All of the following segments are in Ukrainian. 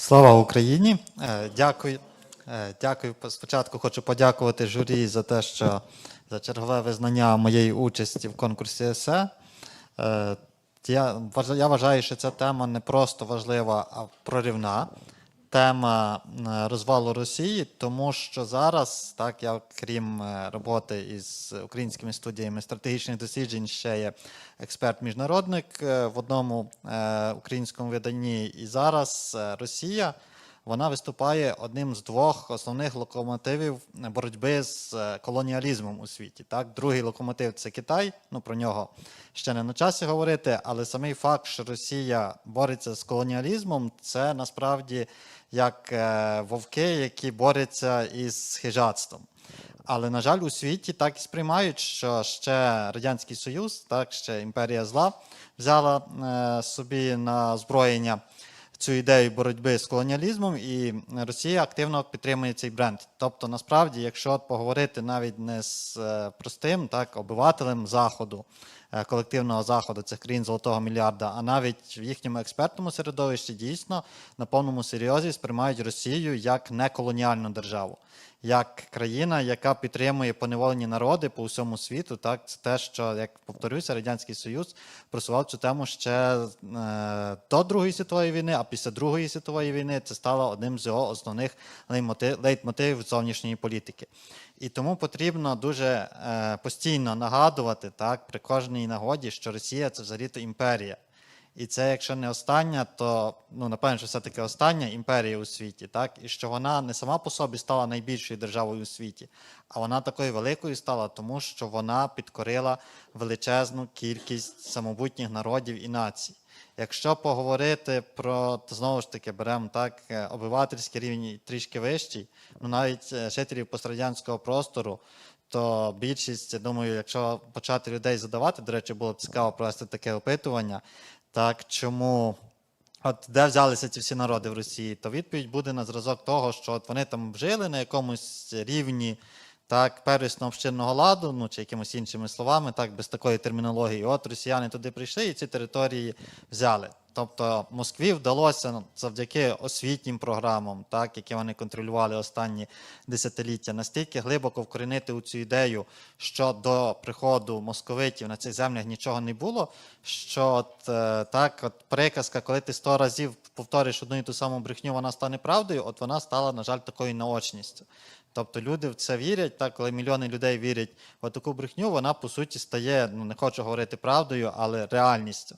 Слава Україні! Е, Дякую. Е, Дякую. Спочатку хочу подякувати журі за те, що за чергове визнання моєї участі в конкурсі есе. Е, Я вважа- я вважаю, що ця тема не просто важлива, а проривна. Тема розвалу Росії, тому що зараз, так, я крім е, роботи із українськими студіями стратегічних досліджень, ще є експерт-міжнародник е, в одному е, українському виданні. І зараз Росія вона виступає одним з двох основних локомотивів боротьби з е, колоніалізмом у світі. Так, другий локомотив це Китай. Ну про нього ще не на часі говорити, але самий факт, що Росія бореться з колоніалізмом, це насправді як е, вовки, які борються із хижатством. Але, на жаль, у світі так і сприймають, що ще Радянський Союз, так, ще імперія зла взяла е, собі на озброєння цю ідею боротьби з колоніалізмом, і Росія активно підтримує цей бренд. Тобто, насправді, якщо поговорити навіть не з е, простим так, обивателем Заходу, колективного заходу цих країн золотого мільярда, а навіть в їхньому експертному середовищі дійсно на повному серйозі сприймають Росію як неколоніальну державу. Як країна, яка підтримує поневолені народи по всьому світу, так це те, що як повторюся, радянський союз просував цю тему ще е, до Другої світової війни, а після Другої світової війни це стало одним з його основних лейтмотивів зовнішньої політики. І тому потрібно дуже е, постійно нагадувати так при кожній нагоді, що Росія це взагалі-то імперія. І це, якщо не остання, то ну напевно, що все-таки остання імперія у світі, так і що вона не сама по собі стала найбільшою державою у світі, а вона такою великою стала, тому що вона підкорила величезну кількість самобутніх народів і націй. Якщо поговорити про то знову ж таки беремо так е, обивательський рівень трішки вищий, ну навіть е, жителів пострадянського простору, то більшість, я думаю, якщо почати людей задавати, до речі, було б цікаво провести таке опитування. Так, чому от де взялися ці всі народи в Росії, то відповідь буде на зразок того, що от вони там жили на якомусь рівні так, первісного общинного ладу, ну чи якимось іншими словами, так, без такої термінології. От росіяни туди прийшли і ці території взяли. Тобто Москві вдалося ну, завдяки освітнім програмам, так, які вони контролювали останні десятиліття, настільки глибоко вкорінити у цю ідею, що до приходу московитів на цих землях нічого не було. Що от, е, так, от приказка, коли ти сто разів повториш одну і ту саму брехню, вона стане правдою, от вона стала, на жаль, такою наочністю. Тобто люди в це вірять, так, коли мільйони людей вірять в таку брехню, вона по суті стає, ну не хочу говорити правдою, але реальністю.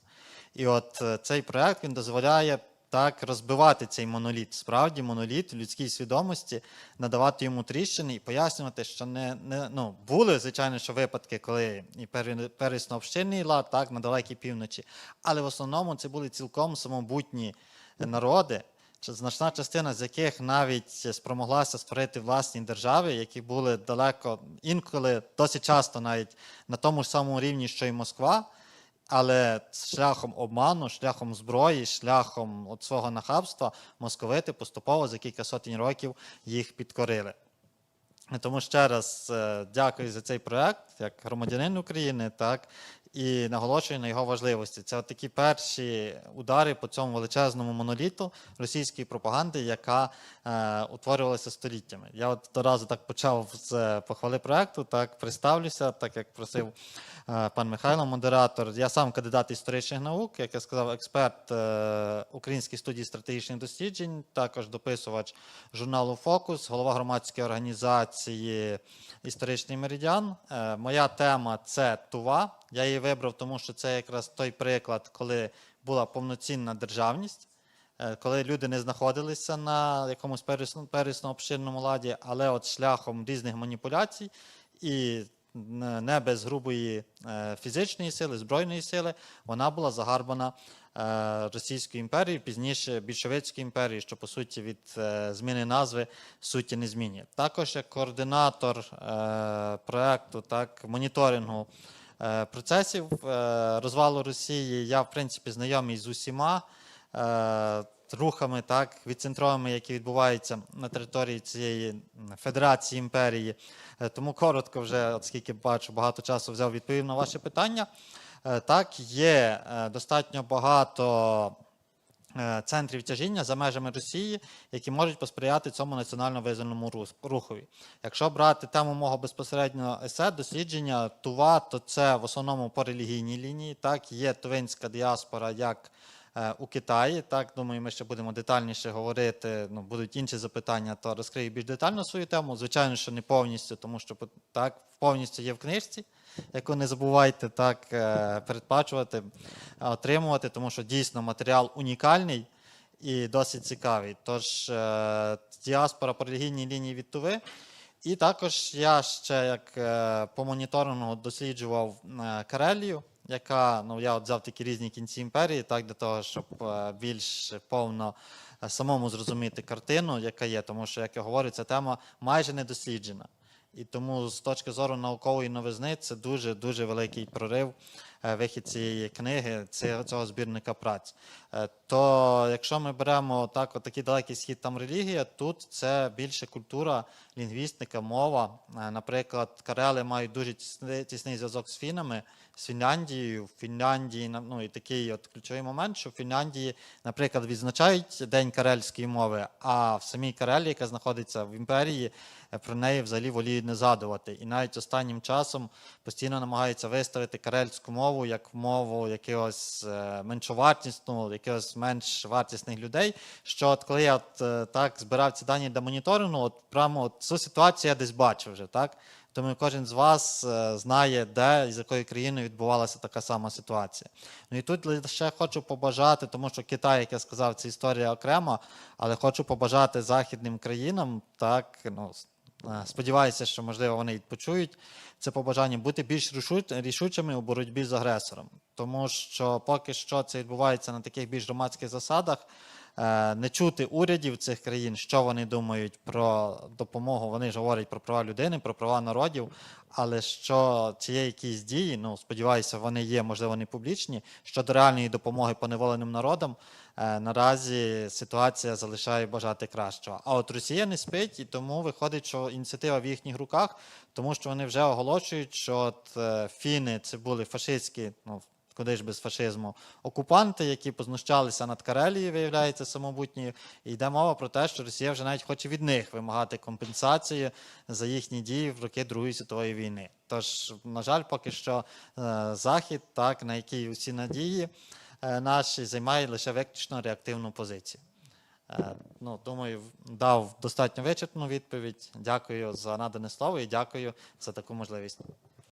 І от е, цей проект він дозволяє так розбивати цей моноліт. Справді, моноліт в людській свідомості, надавати йому тріщини і пояснювати, що не, не ну, були, звичайно, що випадки, коли і пересно-общинний лад, так, на далекій півночі, але в основному це були цілком самобутні народи. Значна частина з яких навіть спромоглася створити власні держави, які були далеко інколи досить часто навіть на тому ж самому рівні, що і Москва, але шляхом обману, шляхом зброї, шляхом от свого нахабства московити поступово за кілька сотень років їх підкорили. Тому ще раз е, дякую за цей проект як громадянин України, так і наголошую на його важливості. Це такі перші удари по цьому величезному моноліту російської пропаганди, яка е, утворювалася століттями. Я от одразу так почав з е, похвали проекту, так представлюся, так як просив е, пан Михайло, модератор. Я сам кандидат історичних наук, як я сказав, експерт е, Української студії стратегічних досліджень, також дописувач журналу Фокус, голова громадської організації Історичний меридіан. Е, моя тема це Тува. Я її вибрав, тому що це якраз той приклад, коли була повноцінна державність, е, коли люди не знаходилися на якомусь первісно- первісно обширному ладі, але от шляхом різних маніпуляцій і не без грубої е, фізичної сили, збройної сили, вона була загарбана е, Російською імперією, пізніше більшовицькою імперією, що по суті від е, зміни назви суті не змінює. Також як координатор проекту, так моніторингу процесів розвалу Росії, я в принципі знайомий з усіма. Рухами, так, відцентровими, які відбуваються на території цієї федерації імперії. Е, Тому коротко, вже, оскільки бачу, багато часу взяв відповів на ваше питання. Е, Так, є е, достатньо багато центрів тяжіння за межами Росії, які можуть посприяти цьому національно визвольному рухові. Якщо брати тему мого безпосереднього есе, дослідження Тува, то це в основному по релігійній лінії. Так, є тувинська діаспора як у Китаї. Так, думаю, ми ще будемо детальніше говорити. Ну, будуть інші запитання, то розкрию більш детально свою тему. Звичайно, що не повністю, тому що так повністю є в книжці, яку не забувайте так е, передбачувати, е, отримувати, тому що дійсно матеріал унікальний і досить цікавий. Тож е, діаспора по релігійній лінії від Туви. І також я ще як е, по моніторингу досліджував е, Карелію, яка ну я от взяв такі різні кінці імперії, так для того, щоб е, більш повно е, самому зрозуміти картину, яка є, тому що, як я говорю, ця тема майже не досліджена. І тому з точки зору наукової новизни це дуже дуже великий прорив е, вихід цієї книги, цього, цього збірника праць. То якщо ми беремо так, от такий далекий схід, там релігія, тут це більше культура, лінгвістика, мова. Е, Наприклад, карели мають дуже тісний, зв'язок з фінами, з Фінляндією. В Фінляндії ну, і такий от ключовий момент, що в Фінляндії, наприклад, відзначають День карельської мови, а в самій Карелії, яка знаходиться в імперії, е, про неї взагалі воліють не згадувати. І навіть останнім часом постійно намагаються виставити карельську мову як мову якогось е, меншовартісну, якогось менш вартісних людей. Що от коли я от, е, так збирав ці дані для моніторингу, от прямо от цю ситуацію я десь бачив вже, так? Тому кожен з вас е, знає, де і з якою країною відбувалася така сама ситуація. Ну і тут лише хочу побажати, тому що Китай, як я сказав, це історія окрема, але хочу побажати західним країнам, так, ну, сподіваюся, що можливо вони почують це побажання бути більш рішучими у боротьбі з агресором. Тому що поки що це відбувається на таких більш громадських засадах. Е, Не чути урядів цих країн, що вони думають про допомогу. Вони ж говорять про права людини, про права народів. Але що чи є якісь дії, ну сподіваюся, вони є, можливо, не публічні. Щодо реальної допомоги поневоленим народам, е, наразі ситуація залишає бажати кращого. А от Росія не спить, і тому виходить, що ініціатива в їхніх руках, тому що вони вже оголошують, що от е, фіни це були фашистські, ну куди ж без фашизму, окупанти, які познущалися над Карелією, виявляється самобутньою. І йде мова про те, що Росія вже навіть хоче від них вимагати компенсації за їхні дії в роки Другої світової війни. Тож, на жаль, поки що е, Захід, так, на який усі надії е, наші, займає лише виключно реактивну позицію. Е, Ну, думаю, дав достатньо вичерпну відповідь. Дякую за надане слово і дякую за таку можливість.